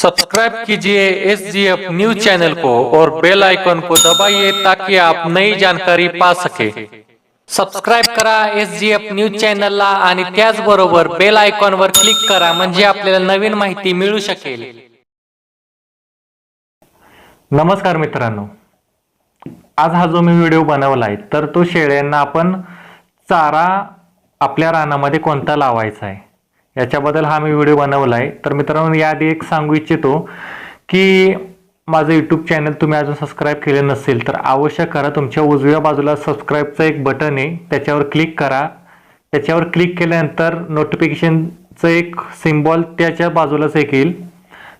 Subscribe कीजिए S G F news channel को और बेल आइकन को दबाइए ताकि आप नई जानकारी पा सके। सबस्क्राईब करा एस जी एफ न्यूज चॅनलला आणि त्याचबरोबर बेल आयकॉनवर क्लिक करा म्हणजे आपल्याला नवीन माहिती मिळू शकेल. नमस्कार मित्रांनो. आज हा जो मी व्हिडिओ बनवला आहे तर तो शेळ्यांना आपण चारा आपल्या रानामध्ये कोणता लावायचा आहे? याच्याबद्दल हा मी व्हिडिओ बनवला आहे तर मित्रांनो याआधी एक सांगू इच्छितो की माझं यूट्यूब चॅनल तुम्ही अजून सबस्क्राईब केले नसेल तर आवश्यक करा. तुमच्या उजव्या बाजूला सबस्क्राईबचं एक बटन आहे. त्याच्यावर क्लिक करा. त्याच्यावर क्लिक केल्यानंतर नोटिफिकेशनचं एक सिम्बॉल त्याच्या बाजूलाच एक येईल.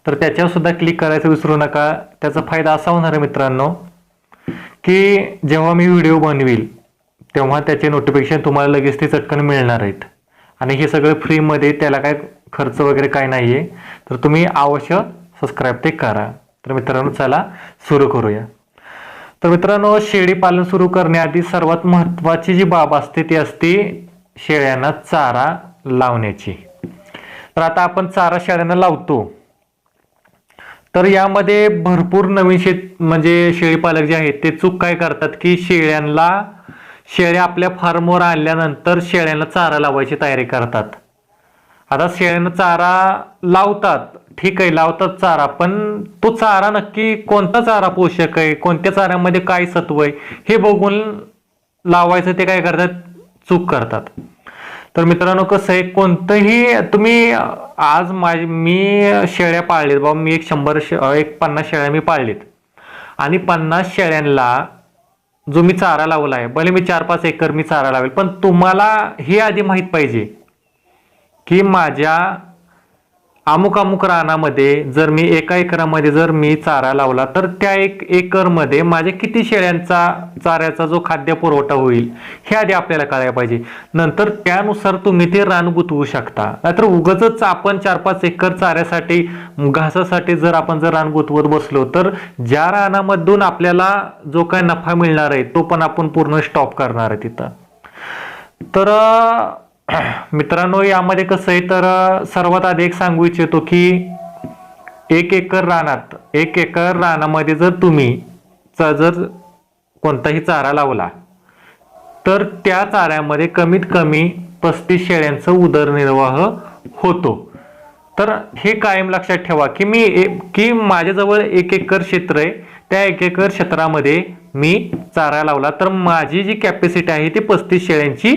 तर त्याच्यावर सुद्धा क्लिक करायचं विसरू नका. त्याचा फायदा असा होणार आहे मित्रांनो की जेव्हा मी व्हिडिओ बनवील तेव्हा त्याचे नोटिफिकेशन तुम्हाला लगेच ते चटकन मिळणार आहेत. आणि हे सगळं फ्रीमध्ये त्याला काय खर्च वगैरे काय नाही आहे तर तुम्ही अवश्य सबस्क्राईब ते करा. तर मित्रांनो चला सुरू करूया. तर मित्रांनो शेळी पालन सुरू करण्याआधी सर्वात महत्त्वाची जी बाब असते ती असते शेळ्यांना चारा लावण्याची. तर आता आपण चारा शेळ्यांना लावतो. तर यामध्ये भरपूर नवीन शेत म्हणजे शेळीपालक जे आहेत ते चूक काय करतात की शेळ्यांना शेळ्या आपल्या फार्मवर आणल्यानंतर शेळ्यांना चारा लावायची तयारी करतात. आता शेळ्यांना चारा लावतात. ठीक आहे लावतात चारा पण तो चारा नक्की कोणता चारा पोषक आहे? कोणत्या चाऱ्यामध्ये काय सत्व आहे? हे बघून लावायचं ते काय करतात? चूक करतात. तर मित्रांनो कसं आहे कोणतंही तुम्ही आज माझी मी शेळ्या पाळलेत. बाबा मी एक शंभर शे- एक पन्नास शेळ्या मी पाळलेत. आणि पन्नास शेळ्यांना जो मी चारा लावला आहे. भले मी चार पाच एकर मी चारा लावेल पण तुम्हाला हे आधी माहीत पाहिजे की माझ्या अमुक अमुक रानामध्ये जर मी एका एकरामध्ये जर मी चारा लावला तर त्या एक एकरमध्ये माझ्या किती शेळ्यांचा चाऱ्याचा जो खाद्य पुरवठा होईल हे आधी आपल्याला कळायला पाहिजे. नंतर त्यानुसार तुम्ही ते रान गुतवू शकता. नाहीतर उगच आपण चार पाच एकर चाऱ्यासाठी घासासाठी जर आपण जर रान गुतवत बसलो तर ज्या रानामधून आपल्याला जो काय नफा मिळणार आहे तो पण आपण पूर्ण स्टॉप करणार आहे तिथं. तर मित्रांनो यामध्ये कसं आहे तर सर्वात आधी एक सांगू इच्छितो की एक एकर रानात एक एकर रानामध्ये जर तुम्ही चा जर कोणताही चारा लावला तर त्या चाऱ्यामध्ये कमीत कमी पस्तीस शेळ्यांचा उदरनिर्वाह होतो. तर हे कायम लक्षात ठेवा की मी ए- की माझ्याजवळ एक एकर क्षेत्र आहे त्या एक एकर क्षेत्रामध्ये मी चारा लावला तर माझी जी कॅपॅसिटी आहे ती पस्तीस शेळ्यांची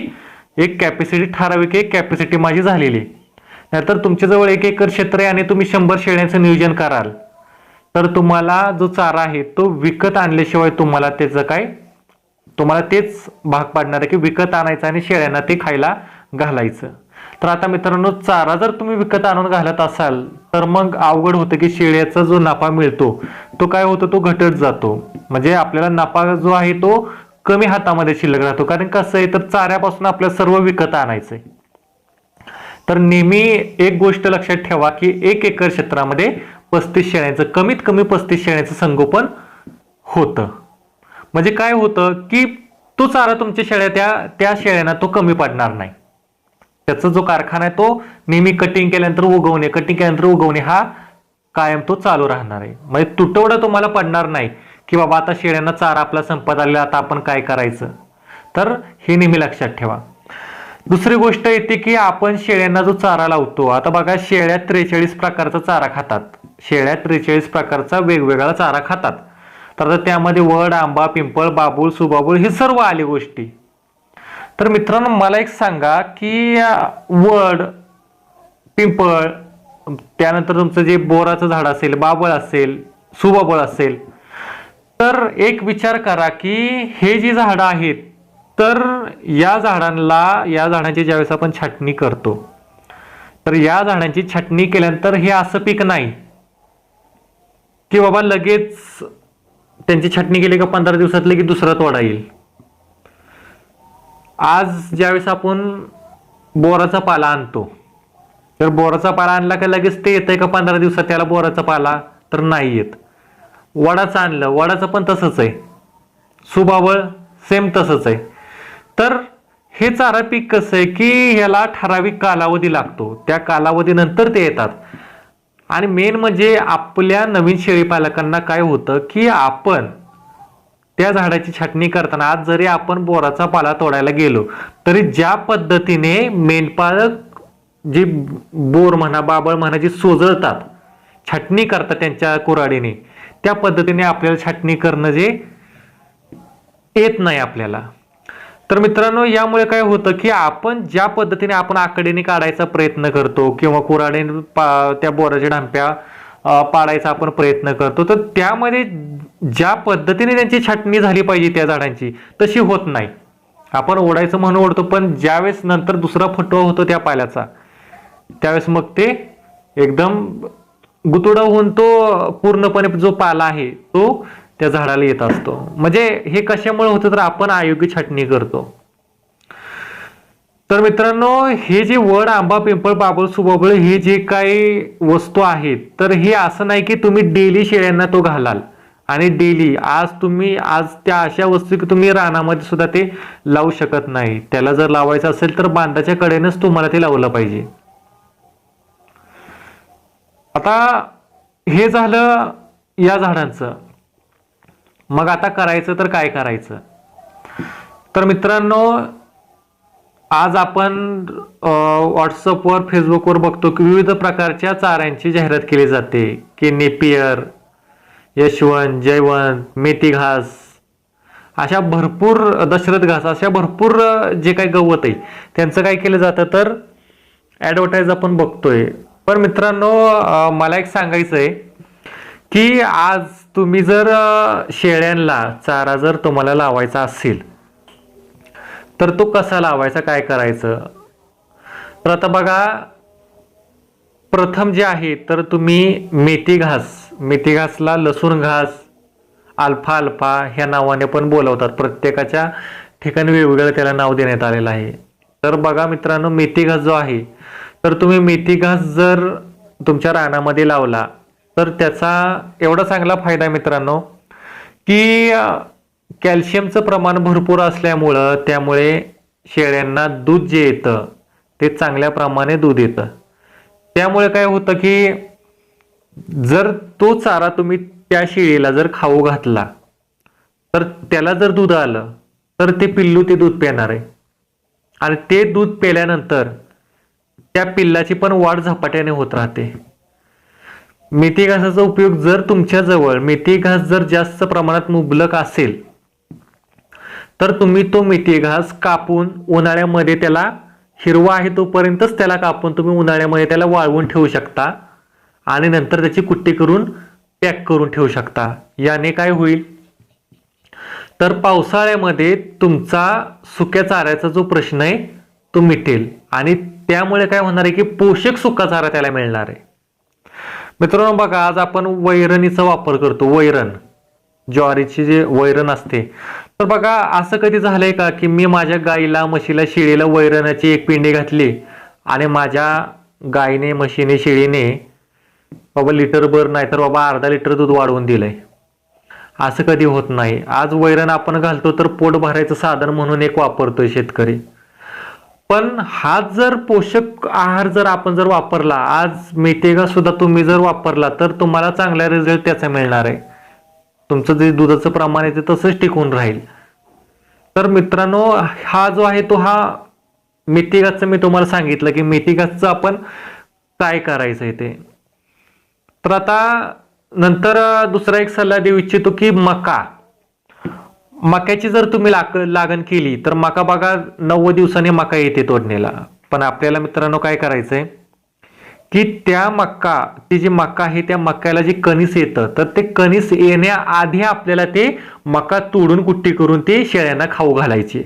एक कॅपॅसिटी ठराविक एक कॅपॅसिटी माझी झालेली. नाहीतर तुमच्याजवळ एक एकर क्षेत्र आहे आणि तुम्ही शंभर शेळ्यांचं नियोजन कराल. तर तुम्हाला जो चारा आहे तो विकत आणल्याशिवाय तुम्हाला त्याचं काय? तुम्हाला तेच भाग पाडणार आहे की विकत आणायचं आणि शेळ्यांना ते खायला घालायचं. तर आता मित्रांनो चारा जर तुम्ही विकत आणून घालत असाल तर मग अवघड होतं की शेळ्याचा जो नफा मिळतो तो काय होतो? तो घटत जातो. म्हणजे आपल्याला नफा जो आहे तो कमी हातामध्ये शिल्लक राहतो. कारण कसं आहे तर चाऱ्यापासून आपल्याला सर्व विकत आणायचंय. तर नेहमी एक गोष्ट लक्षात ठेवा की एक एकर क्षेत्रामध्ये पस्तीस शेळ्यांचं कमीत कमी पस्तीस शेळ्यांचं संगोपन होतं. म्हणजे काय होतं की तो चारा तुमच्या शेळ्या त्या त्या शेळ्यांना तो कमी पडणार नाही. त्याचा जो कारखाना आहे तो नेहमी कटिंग केल्यानंतर उगवणे कटिंग केल्यानंतर उगवणे हा कायम तो चालू राहणार आहे. म्हणजे तुटवडा तुम्हाला पडणार नाही. की बाबा आता शेळ्यांना चारा आपला संपत आलेला आता आपण काय करायचं? तर हे नेहमी लक्षात ठेवा. दुसरी गोष्ट येते की आपण शेळ्यांना जो चारा लावतो आता बघा शेळ्या त्रेचाळीस प्रकारचा चारा खातात. शेळ्या त्रेचाळीस प्रकारचा वेगवेगळा चारा खातात. तर आता त्यामध्ये वड आंबा पिंपळ बाबूळ सुबाबूळ हे सर्व आले गोष्टी. तर मित्रांनो मला एक सांगा की वड पिंपळ त्यानंतर तुमचं जे बोराचं झाड असेल बाबळ असेल सुबाबळ असेल तर एक विचार करा की हे जी झाडं आहेत तर या झाडांना या झाडांची ज्यावेळेस आपण छाटणी करतो तर या झाडांची छाटणी केल्यानंतर हे असं पीक नाही की बाबा लगेच त्यांची छाटणी केली का पंधरा दिवसात की दुसरा तोडा येईल. आज ज्यावेळेस आपण बोराचा पाला आणतो तर बोराचा पाला आणला का लगेच ते येतंय का पंधरा दिवसात त्याला बोराचा पाला तर नाही येत. वडाचं आणलं. वडाचं पण तसंच आहे. सुबावळ सेम तसंच आहे. तर हे चारा पीक कसं आहे की ह्याला ठराविक कालावधी लागतो. त्या कालावधीनंतर ते येतात. आणि मेन म्हणजे आपल्या नवीन शेळी पालकांना काय होतं की आपण त्या झाडाची छाटणी करताना आज जरी आपण बोराचा पाला तोडायला गेलो तरी ज्या पद्धतीने मेंढपालक जी बोर म्हणा बाबळ म्हणा जी सोजळतात छाटणी करतात त्यांच्या कुऱ्हाडीने त्या पद्धतीने आपल्याला छाटणी करणं जे येत नाही आपल्याला. तर मित्रांनो यामुळे काय होतं की आपण ज्या पद्धतीने आपण आकडेने काढायचा प्रयत्न करतो किंवा कुराडे पा त्या बोराच्या ढांप्या पाडायचा आपण प्रयत्न करतो तर त्यामध्ये ज्या पद्धतीने त्यांची छाटणी झाली पाहिजे त्या झाडांची तशी होत नाही. आपण ओढायचं म्हणून ओढतो पण ज्यावेळेस नंतर दुसरा फटवा होतो त्या पाल्याचा त्यावेळेस मग ते एकदम गुतुडा होऊन तो पूर्णपणे जो पाला आहे तो त्या झाडाला येत असतो. म्हणजे हे कशामुळे होतं तर आपण अयोग्य छाटणी करतो. तर मित्रांनो हे जे वड आंबा पिंपळ बाबळ सुबाबळ हे जे काही वस्तू आहेत तर हे असं नाही की तुम्ही डेली शेळ्यांना तो घालाल. आणि डेली आज तुम्ही आज त्या अशा वस्तू की तुम्ही रानामध्ये सुद्धा ते लावू शकत नाही. त्याला जर लावायचं असेल तर बांधाच्या कडेनेच तुम्हाला ते लावलं पाहिजे. आता हे झालं या झाडांचं. मग आता करायचं तर काय करायचं? तर मित्रांनो आज आपण व्हॉट्सअपवर फेसबुकवर बघतो की विविध प्रकारच्या चाऱ्यांची जाहिरात केली जाते. की नेपियर यशवंत जयवंत मेथी घास अशा भरपूर दशरथ घास अशा भरपूर जे काही गवत आहे त्यांचं काय केलं जातं तर ॲडव्हर्टाईज आपण बघतोय. पण मित्रांनो मला एक सांगायचं आहे की आज तुम्ही जर शेळ्यांना चारा जर तुम्हाला लावायचा असेल तर तो कसा लावायचा काय करायचं? तर आता बघा प्रथम जे आहे तर तुम्ही मेथी घास मेथी घासला लसूण घास अल्फा अल्फा ह्या नावाने पण बोलवतात. प्रत्येकाच्या ठिकाणी वेगवेगळं त्याला नाव देण्यात आलेलं आहे. तर बघा मित्रांनो मेथी घास जो आहे तर तुम्ही मेथी घास जर तुमच्या रानामध्ये लावला तर त्याचा एवढा चांगला फायदा मित्रांनो की कॅल्शियमचं प्रमाण भरपूर असल्यामुळं त्यामुळे शेळ्यांना दूध जे येतं ते चांगल्या प्रमाणे दूध येतं. त्यामुळे काय होतं की जर तो चारा तुम्ही त्या शेळीला जर खाऊ घातला तर त्याला जर दूध आलं तर ते पिल्लू ते दूध पिणार. आहे आणि ते दूध पेल्यानंतर त्या पिल्लाची पण वाढ झपाट्याने होत राहते. मेथी घासाचा उपयोग जर तुमच्या जवळ मेथी घास जर जास्त प्रमाणात मुबलक असेल तर तुम्ही तो मेथी घास कापून उन्हाळ्यामध्ये त्याला हिरवा आहे तोपर्यंतच त्याला कापून तुम्ही उन्हाळ्यामध्ये त्याला वाळवून ठेवू शकता आणि नंतर त्याची कुट्टी करून पॅक करून ठेवू शकता. याने काय होईल? तर पावसाळ्यामध्ये तुमचा सुक्या चाऱ्याचा जो प्रश्न आहे तो मिटेल आणि त्यामुळे काय होणार आहे की पोषक सुका चारा त्याला मिळणार आहे. मित्रांनो बघा आज आपण वैरणीचा वापर करतो वैरण. ज्वारीची जे वैरण असते. तर बघा असं कधी झालंय का की मी माझ्या गाईला म्हशीला शेळीला वैरणाची एक पिंडी घातली आणि माझ्या गायीने म्हशीने शेळीने बाबा लिटरभर नाही तर बाबा अर्धा लिटर दूध वाढवून दिलंय. असं कधी होत नाही. आज वैरण आपण घालतो तर पोट भरायचं साधन म्हणून एक वापरतोय शेतकरी. पण हा जर पोषक आहार जर आपण जर वापरला आज मेथेगा सुद्धा तुम्ही जर वापरला तर तुम्हाला चांगला रिझल्ट त्याचा मिळणार आहे. तुमचं जे दुधाचं प्रमाण आहे ते तसंच टिकून राहील. तर मित्रांनो हा जो आहे तो हा मेथीगाचं मी तुम्हाला सांगितलं की मेथीगाचं आपण काय करायचं आहे ते. तर आता नंतर दुसरा एक सल्ला देऊ इच्छितो की मका. मक्याची जर तुम्ही लाग लागण केली तर मका बघा नव्वद दिवसांनी मका येते तोडणीला. पण आपल्याला मित्रांनो काय करायचं आहे की त्या मक्का ती जी मक्का आहे त्या मक्याला जे कणीस येतं तर ते कणीस येण्याआधी आपल्याला ते मका तोडून कुट्टी करून ते शेळ्यांना खाऊ घालायचे.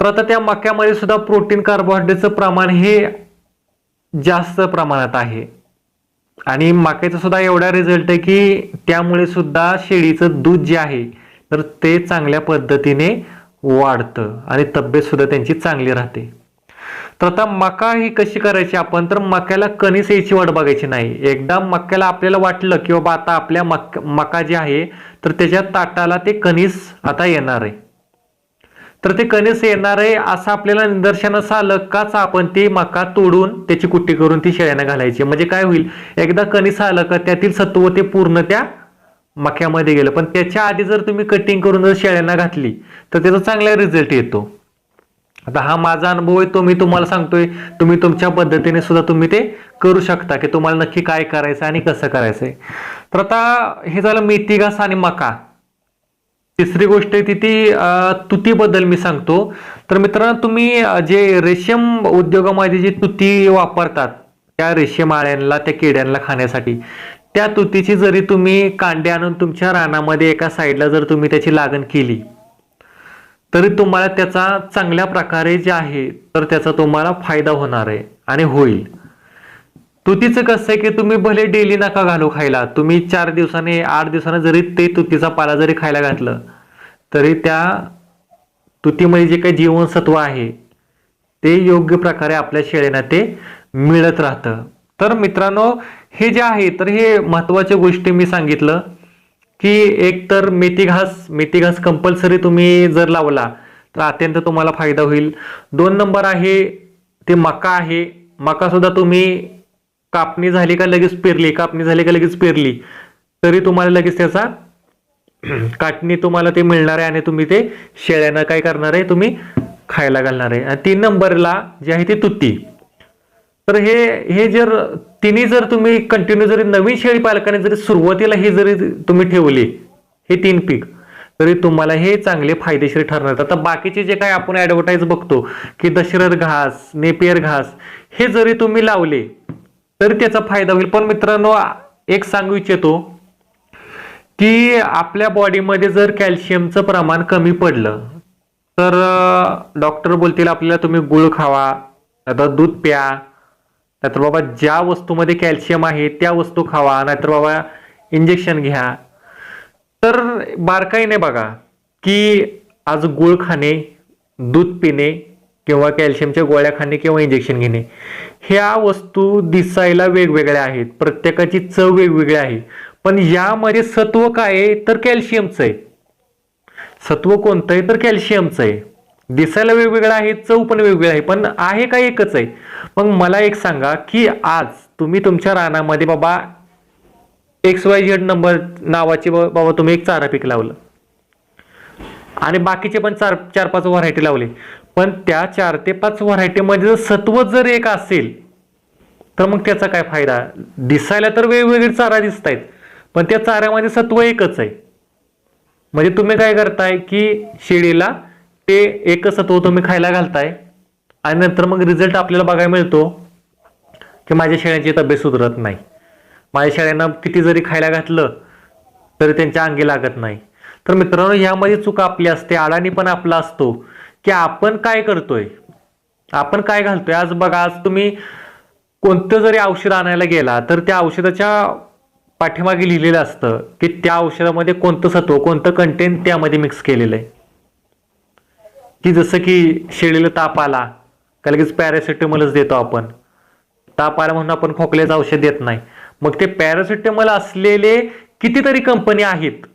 तर आता त्या मक्यामध्ये सुद्धा प्रोटीन कार्बोहायड्रेटचं प्रमाण हे जास्त प्रमाणात आहे. आणि मक्याचा सुद्धा एवढा रिझल्ट आहे की त्यामुळे सुद्धा शेळीचं दूध जे आहे तर ते चांगल्या पद्धतीने वाढतं आणि तब्येत सुद्धा त्यांची चांगली राहते. तर आता मका ही कशी करायची आपण? तर मक्याला कणीस यायची वाट बघायची नाही. एकदा मक्याला आपल्याला वाटलं की बाबा आता आपल्या मक मका जे आहे तर त्याच्या ताटाला ते कणीस आता येणार आहे. तर ते कणीस येणार आहे असं आपल्याला निदर्शनास आलं काच आपण ते मका तोडून त्याची कुट्टी करून ती शेळ्यांना घालायची. म्हणजे काय होईल? एकदा कणीस आलं का त्यातील सत्व ते पूर्ण त्या मक्यामध्ये गेलं. पण त्याच्या आधी जर तुम्ही कटिंग करून जर शेळ्यांना घातली तर त्याचा चांगला रिझल्ट येतो. आता हा माझा अनुभव आहे तो मी तुम्हाला सांगतोय. तुम्ही तुमच्या पद्धतीने सुद्धा तुम्ही ते करू शकता की तुम्हाला नक्की काय करायचं आणि कसं करायचंय. तर आता हे झालं मेथी घास आणि मका. तिसरी गोष्ट आहे ती ती तुतीबद्दल मी सांगतो. तर मित्रांनो तुम्ही जे रेशीम उद्योगामध्ये जी तुती वापरतात त्या रेशीम आळ्यांना त्या किड्यांना खाण्यासाठी त्या तुतीची जरी तुम्ही कांडे आणून तुमच्या रानामध्ये एका साईडला जर तुम्ही त्याची लागण केली तरी तुम्हाला त्याचा चांगल्या प्रकारे जे आहे तर त्याचा तुम्हाला फायदा होणार आहे आणि होईल. तुतीचं कसं आहे की तुम्ही भले डेली नका घालू खायला तुम्ही चार दिवसाने आठ दिवसाने जरी ते तुतीचा पाला जरी खायला घातलं तरी त्या तुतीमध्ये जे काही जीवनसत्व आहे ते योग्य प्रकारे आपल्या शेळ्यांना ते मिळत राहतं. तर मित्रांनो हे जे आहे तर हे महत्त्वाच्या गोष्टी मी सांगितलं की एक तर मेथी घास मेथी घास कंपल्सरी तुम्ही जर लावला तर अत्यंत तुम्हाला फायदा होईल. दोन नंबर आहे ते मका आहे. मका सुद्धा तुम्ही कापणी झाली का लगेच पेरली कापणी झाली का लगेच पेरली तरी तुम्हाला लगेच त्याचा काटणी तुम्हाला ते मिळणार आहे आणि तुम्ही ते शेळ्यांना काय करणार आहे तुम्ही खायला घालणार आहे. आणि तीन नंबरला जे आहे ते तुती. तर हे हे जर तिन्ही जर तुम्ही कंटिन्यू जरी नवीन शेळी पालकाने जरी सुरुवातीला हे जरी तुम्ही ठेवले हे तीन पीक तरी तुम्हाला हे चांगले फायदेशीर ठरणार. आता बाकीचे जे काय आपण ॲडव्हर्टाईज बघतो की दशरथ घास नेपियर घास हे जरी तुम्ही लावले तरी त्याचा फायदा होईल. पण मित्रांनो एक सांगू इच्छितो की आपल्या बॉडीमध्ये जर कॅल्शियमचं प्रमाण कमी पडलं तर डॉक्टर बोलतील आपल्याला तुम्ही गुळ खावा आता दूध प्या नाहीतर बाबा ज्या वस्तूमध्ये कॅल्शियम आहे त्या वस्तू खावा नाहीतर बाबा इंजेक्शन घ्या. तर बारकाईने बघा की आज गुळ खाणे दूध पिणे किंवा कॅल्शियमच्या गोळ्या खाणे किंवा इंजेक्शन घेणे ह्या वस्तू दिसायला वेगवेगळ्या आहेत. प्रत्येकाची चव वेगवेगळी आहे. पण यामध्ये सत्व काय आहे? तर कॅल्शियमचं आहे. सत्व कोणतं आहे? तर कॅल्शियमचं आहे. दिसायला वेगवेगळं आहे चव पण वेगवेगळी आहे. पण आहे का एकच आहे? मग मला एक सांगा की आज तुम्ही तुमच्या रानामध्ये बाबा एक्स वाय झेड नंबर नावाचे बाबा तुम्ही एक चारा पीक लावलं. आणि बाकीचे पण चार चार पाच व्हरायटी लावले. पण त्या चार ते पाच व्हरायटीमध्ये जर सत्व जर एक असेल तर मग त्याचा काय फायदा? दिसायला तर वेगवेगळे चारा दिसत आहेत पण त्या चाऱ्यामध्ये सत्व एकच आहे. म्हणजे तुम्ही काय करताय की शेळीला ते एकच सत्व तुम्ही खायला घालताय आणि नंतर मग रिझल्ट आपल्याला बघायला मिळतो की माझ्या शेळ्यांची तब्येत सुधरत नाही. माझ्या शेळ्यांना किती जरी खायला घातलं तरी त्यांच्या अंगी लागत नाही. तर मित्रांनो यामध्ये चूक आपली असते अडाणी पण आपला असतो. की आपण काय करतोय? आपण काय घालतोय? आज बघा आज तुम्ही कोणतं जरी औषध आणायला गेला तर त्या औषधाच्या पाठीमागे लिहिलेलं असतं की त्या औषधामध्ये कोणतं सत्व कोणतं कंटेंट त्यामध्ये मिक्स केलेलं आहे. की जसं की शेळीला ताप आला का लगेच पॅरासिटेमॉलच देतो आपण. ताप आला म्हणून आपण खोकल्याचं औषध देत नाही. मग ते पॅरासिटेमॉल असलेले कितीतरी कंपनी आहेत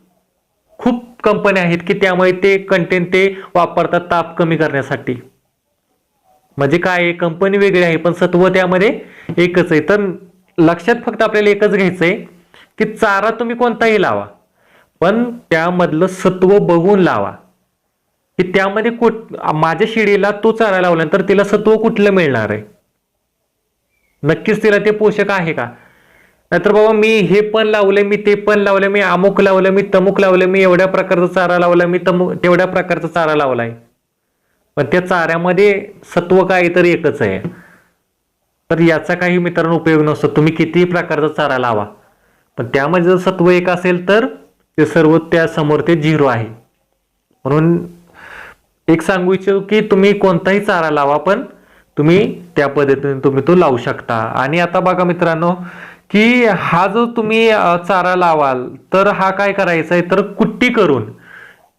खूप कंपन्या आहेत की त्यामुळे ते कंटेंट ते वापरतात ताप कमी करण्यासाठी. म्हणजे काय आहे कंपनी वेगळी आहे पण सत्व त्यामध्ये एकच आहे. तर लक्षात फक्त आपल्याला एकच घ्यायचं आहे की चारा तुम्ही कोणताही लावा पण त्यामधलं सत्व बघून लावा. की त्यामध्ये कुठ माझ्या शिडीला तो चारा लावल्यानंतर तिला सत्व कुठलं मिळणार आहे? नक्कीच तिला ते पोषक आहे का? नाहीतर बाबा मी हे पण लावले मी ते पण लावले मी अमुक लावलं मी तमुक लावलं मी एवढ्या प्रकारचा चारा लावला मी तमुक तेवढ्या प्रकारचा चारा लावलाय. पण त्या चाऱ्यामध्ये सत्व काय तर एकच आहे. तर याचा काही मित्रांनो उपयोग नसतो. तुम्ही कितीही प्रकारचा चारा लावा. पण त्यामध्ये जर सत्व एक असेल तर ते सर्व त्या समोर ते झिरो आहे. म्हणून एक सांगू इच्छितो की तुम्ही कोणताही चारा लावा पण तुम्ही त्या पद्धतीने तुम्ही तो लावू शकता. आणि आता बघा मित्रांनो की हा जो तुम्ही चारा लावाल तर हा काय करायचा आहे? तर कुट्टी करून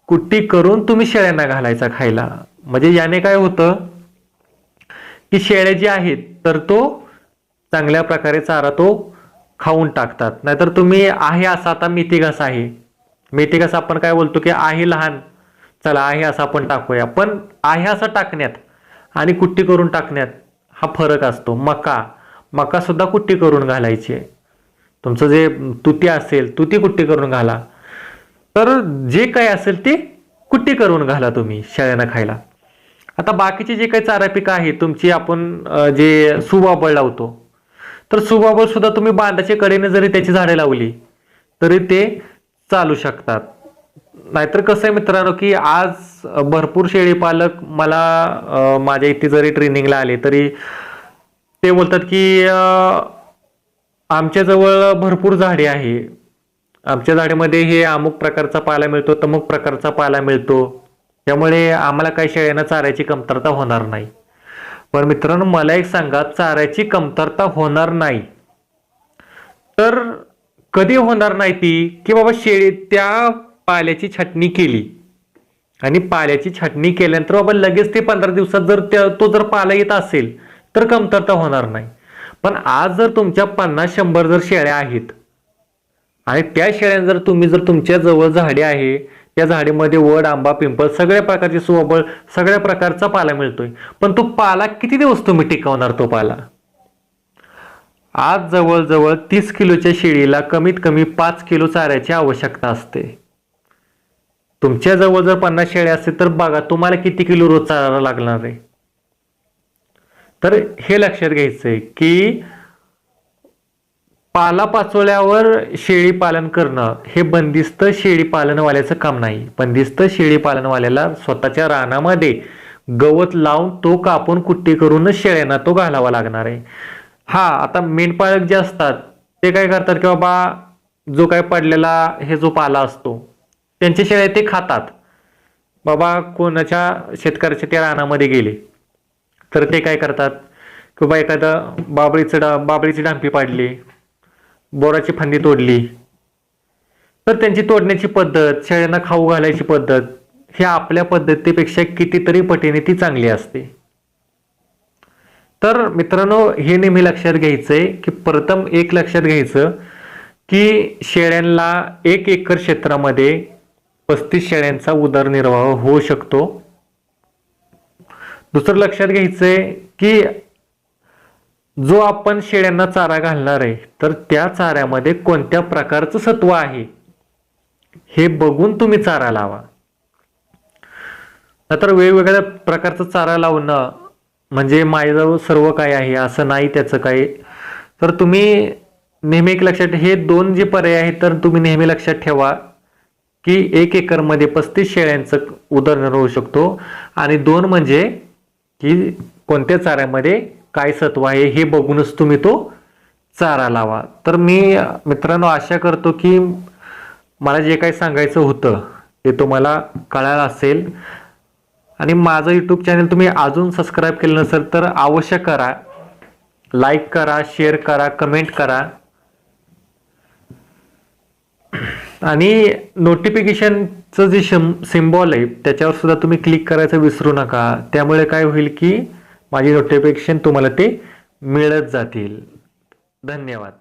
कुट्टी करून तुम्ही शेळ्यांना घालायचा खायला. म्हणजे याने काय होतं की शेळ्या जे आहेत तर तो चांगल्या प्रकारे चारा तो खाऊन टाकतात. नाहीतर तुम्ही आहे असा आता मेथी घास आहे. मेथी घास आपण काय बोलतो की आहे लहान. चला आहे असं आपण टाकूया. पण आहे असं टाकण्यात आणि कुट्टी करून टाकण्यात हा फरक असतो. मका. मका सुद्धा कुट्टी करून घालायची आहे. तुमचं जे तुती असेल तुती कुट्टी करून घाला. तर जे काही असेल ते कुट्टी करून घाला तुम्ही शेळ्यांना खायला. आता बाकीचे जे काही चारा पिकं आहे तुमची आपण जे सुबाबळ लावतो तर सुबाबळ सुद्धा तुम्ही बांधाच्या कडेने जरी त्याची झाडे लावली तरी ते चालू शकतात. नाहीतर कसं आहे मित्रांनो की आज भरपूर शेळी पालक मला माझ्या इथे जरी ट्रेनिंगला आले तरी ते बोलतात की आमच्याजवळ भरपूर झाडे आहे. आमच्या झाडेमध्ये हे अमुक प्रकारचा पाला मिळतो तमुक प्रकारचा पाला मिळतो. त्यामुळे आम्हाला काही शेळ्यांना चाऱ्याची कमतरता होणार नाही. पण मित्रांनो मला एक सांगा चाऱ्याची कमतरता होणार नाही. तर कधी होणार नाही ती? की बाबा शेळी त्या पाल्याची छाटणी केली. आणि पाल्याची छाटणी केल्यानंतर बाबा लगेच ते पंधरा दिवसात जर त्या तो जर पाला येत असेल तर कमतरता होणार नाही. पण आज जर तुमच्या पन्नास शंभर जर शेळ्या आहेत आणि त्या शेळ्या जर तुम्ही जर तुमच्या जवळ झाडे आहे त्या झाडीमध्ये वड आंबा पिंपळ सगळ्या प्रकारचे सुबळ सगळ्या प्रकारचा पाला मिळतोय. पण तो पाला किती दिवस तुम्ही टिकवणार तो पाला? आज जवळजवळ तीस किलोच्या शेळीला कमीत कमी पाच किलो चाऱ्याची आवश्यकता असते. तुमच्या जवळ जर पन्नास शेळ्या असतील तर बघा तुम्हाला किती किलो रोज चारा लागणार आहे? तर हे लक्षात घ्यायचं आहे की पालापाचोळ्यावर शेळी पालन करणं हे बंदिस्त शेळी पालनवाल्याचं काम नाही. बंदिस्त शेळी पालनवाल्याला स्वतःच्या रानामध्ये गवत लावून तो कापून कुट्टी करूनच शेळ्यांना तो घालावा लागणार आहे. हा आता मेंढपाळक जे असतात ते काय करतात की बाबा जो काय पडलेला हे जो पाला असतो त्यांच्या शेळ्या ते खातात. बाबा कोणाच्या शेतकऱ्याच्या त्या रानामध्ये गेले. तर ते काय करतात? किंवा बाबा एखादं बाबळीचं डा बाबळीची डांपी पाडली बोराची फांदी तोडली. तर त्यांची तोडण्याची पद्धत शेळ्यांना खाऊ घालायची पद्धत ही आपल्या पद्धतीपेक्षा कितीतरी पटीने ती चांगली असते. तर मित्रांनो हे नेहमी लक्षात घ्यायचं आहे की प्रथम एक लक्षात घ्यायचं की शेळ्यांना एक एकर क्षेत्रामध्ये पस्तीस शेळ्यांचा उदरनिर्वाह होऊ शकतो. दुसरं लक्षात घ्यायचंय की जो आपण शेळ्यांना चारा घालणार आहे तर त्या चाऱ्यामध्ये कोणत्या प्रकारचं सत्व आहे? हे बघून तुम्ही चारा लावा. नंतर वेगवेगळ्या प्रकारचं चारा लावणं म्हणजे माझ्याजवळ सर्व काय आहे असं नाही त्याचं काही. तर तुम्ही नेहमी एक लक्षात हे दोन जे पर्याय आहेत तर तुम्ही नेहमी लक्षात ठेवा की एक एकरमध्ये पस्तीस शेळ्यांचं उदरनिर्वाह होऊ शकतो. आणि दोन म्हणजे की कोणत्या चाऱ्यामध्ये काय सत्व आहे हे बघूनच तुम्ही तो चारा लावा. तर मी मित्रांनो आशा करतो की मला जे काही सांगायचं होतं ते तुम्हाला कळालं असेल. आणि माझं यूट्यूब चॅनल तुम्ही अजून सबस्क्राईब केलं नसेल तर अवश्य करा. लाईक करा शेअर करा कमेंट करा. आणि नोटिफिकेशन चं जे शं सिम्बॉल आहे त्याच्यावर सुद्धा तुम्ही क्लिक करायचं विसरू नका. त्यामुळे काय होईल की माझी नोटिफिकेशन तुम्हाला ते मिळत जातील. धन्यवाद.